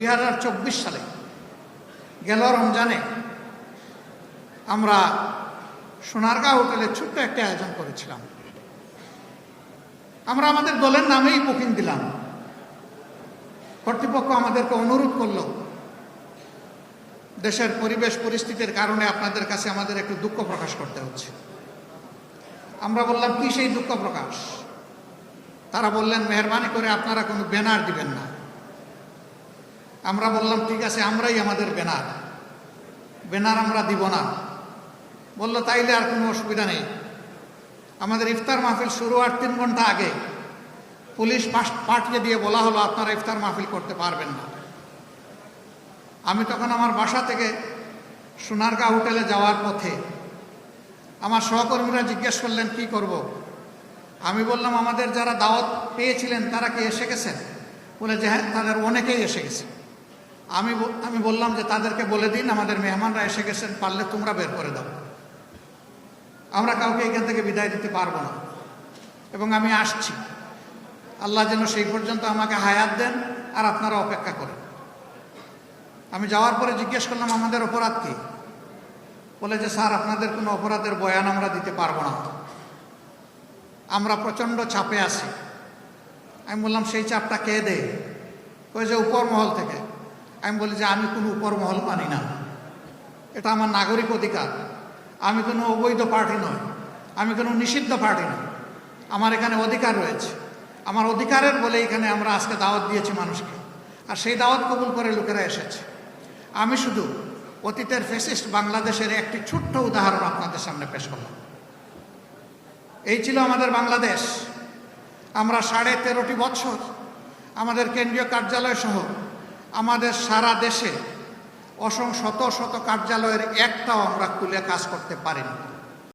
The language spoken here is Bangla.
দুই হাজার চব্বিশ সালে গেল রমজানে আমরা সোনারগাঁও হোটেলে ছোট্ট একটা আয়োজন করেছিলাম। আমরা আমাদের দলের নামেই বুকিং দিলাম। কর্তৃপক্ষ আমাদেরকে অনুরোধ করল, দেশের পরিবেশ পরিস্থিতির কারণে আপনাদের কাছে আমাদের একটু দুঃখ প্রকাশ করতে হচ্ছে। আমরা বললাম, কি সেই দুঃখ প্রকাশ? তারা বললেন, মেহরবানি করে আপনারা কোনো ব্যানার দিবেন না। আমরা বললাম, ঠিক আছে, আমরাই আমাদের ব্যানার ব্যানার আমরা দিব না। বলল, তাইলে আর কোনো অসুবিধা নেই। আমাদের ইফতার মাহফিল শুরু আর তিন ঘণ্টা আগে। পুলিশ পাঠিয়ে দিয়ে বলা হলো, আপনারা ইফতার মাহফিল করতে পারবেন না। আমি তখন আমার বাসা থেকে সোনারগাঁ হোটেলে যাওয়ার পথে আমার সহকর্মীরা জিজ্ঞেস করলেন, কি করব। আমি বললাম, আমাদের যারা দাওয়াত পেয়েছিলেন, তারা কি এসে গেছেন? বলে, যে হ্যাঁ তাদের অনেকেই এসে গেছে। আমি আমি বললাম যে তাদেরকে বলে দিন, আমাদের মেহমানরা এসে গেছেন, পারলে তোমরা বের করে দাও। আমরা কাউকে এখান থেকে বিদায় দিতে পারব না। এবং আমি আসছি। আল্লাহ যেন সেই পর্যন্ত আমাকে হায়াত দেন আর আপনারা অপেক্ষা করেন। আমি যাওয়ার পরে জিজ্ঞেস করলাম, আমাদের অপরাধ কি? বলে যে, স্যার, আপনাদের কোনো অপরাধের বয়ান আমরা দিতে পারব না। আমরা প্রচণ্ড চাপে আছি। আমি বললাম, সেই চাপটা কে দেয়? ওই যে উপর মহল থেকে। আমি বলি যে আমি কোনো উপর মহল মানি না। এটা আমার নাগরিক অধিকার। আমি কোনো অবৈধ পার্টি নয় আমি কোনো নিষিদ্ধ পার্টি নয় আমার এখানে অধিকার রয়েছে। আমার অধিকারের বলে এখানে আমরা আজকে দাওয়াত দিয়েছি মানুষকে। আর সেই দাওয়াত কবুল করে লোকেরা এসেছে। আমি শুধু অতীতের ফেসিস্ট বাংলাদেশের একটি ছোট্ট উদাহরণ আপনাদের সামনে পেশ করলাম। এই ছিল আমাদের বাংলাদেশ। আমরা সাড়ে তেরোটি বছর আমাদের কেন্দ্রীয় কার্যালয় সহ আমাদের সারা দেশে অসং শত শত কার্যালয়ের একটাও আমরা খুলে কাজ করতে পারিনি।